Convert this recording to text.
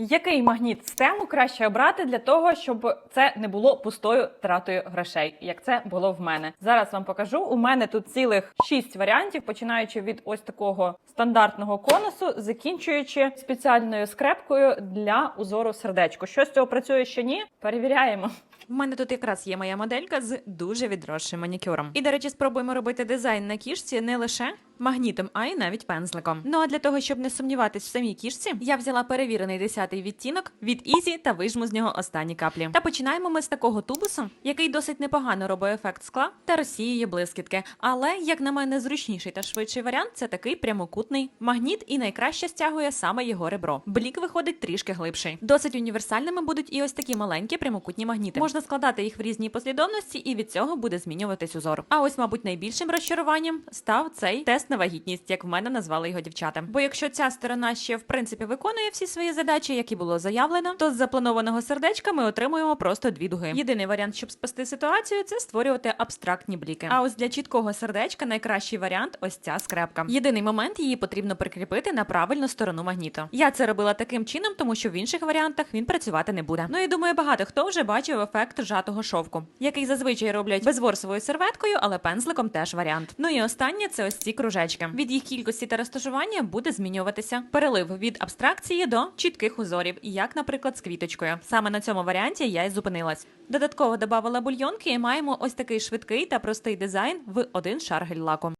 Який магніт стему краще обрати для того, щоб це не було пустою тратою грошей, як це було в мене? Зараз вам покажу. У мене тут цілих шість варіантів, починаючи від ось такого стандартного конусу, закінчуючи спеціальною скрепкою для узору сердечко. Що з цього працює, що ні? Перевіряємо. В мене тут якраз є моя моделька з дуже відросшим манікюром. І, до речі, спробуємо робити дизайн на кішці не лише магнітом, а й навіть пензликом. Ну а для того, щоб не сумніватись в самій кішці, я взяла перевірений 10-й відтінок від Ізі та вижму з нього останні каплі. Та починаємо ми з такого тубусу, який досить непогано робить ефект скла та розсіює блискітки. Але, як на мене, зручніший та швидший варіант це такий прямокутний магніт, і найкраще стягує саме його ребро. Блік виходить трішки глибший. Досить універсальними будуть і ось такі маленькі прямокутні магніти. Можна складати їх в різній послідовності, і від цього буде змінюватись узор. А ось, мабуть, найбільшим розчаруванням став цей тест на вагітність, як в мене назвали його дівчата. Бо якщо ця сторона ще в принципі виконує всі свої задачі, які було заявлено, то з запланованого сердечка ми отримуємо просто дві дуги. Єдиний варіант, щоб спасти ситуацію, це створювати абстрактні бліки. А ось для чіткого сердечка найкращий варіант ось ця скрепка. Єдиний момент її потрібно прикріпити на правильну сторону магніту. Я це робила таким чином, тому що в інших варіантах він працювати не буде. Ну і думаю, багато хто вже бачив ефект жатого шовку, який зазвичай роблять безворсовою серветкою, але пензликом теж варіант. Ну і останнє це ось ці кружечки. Від їх кількості та розташування буде змінюватися перелив від абстракції до чітких узорів, як, наприклад, з квіточкою. Саме на цьому варіанті я й зупинилась. Додатково додавала бульйонки і маємо ось такий швидкий та простий дизайн в один шар гель-лаку.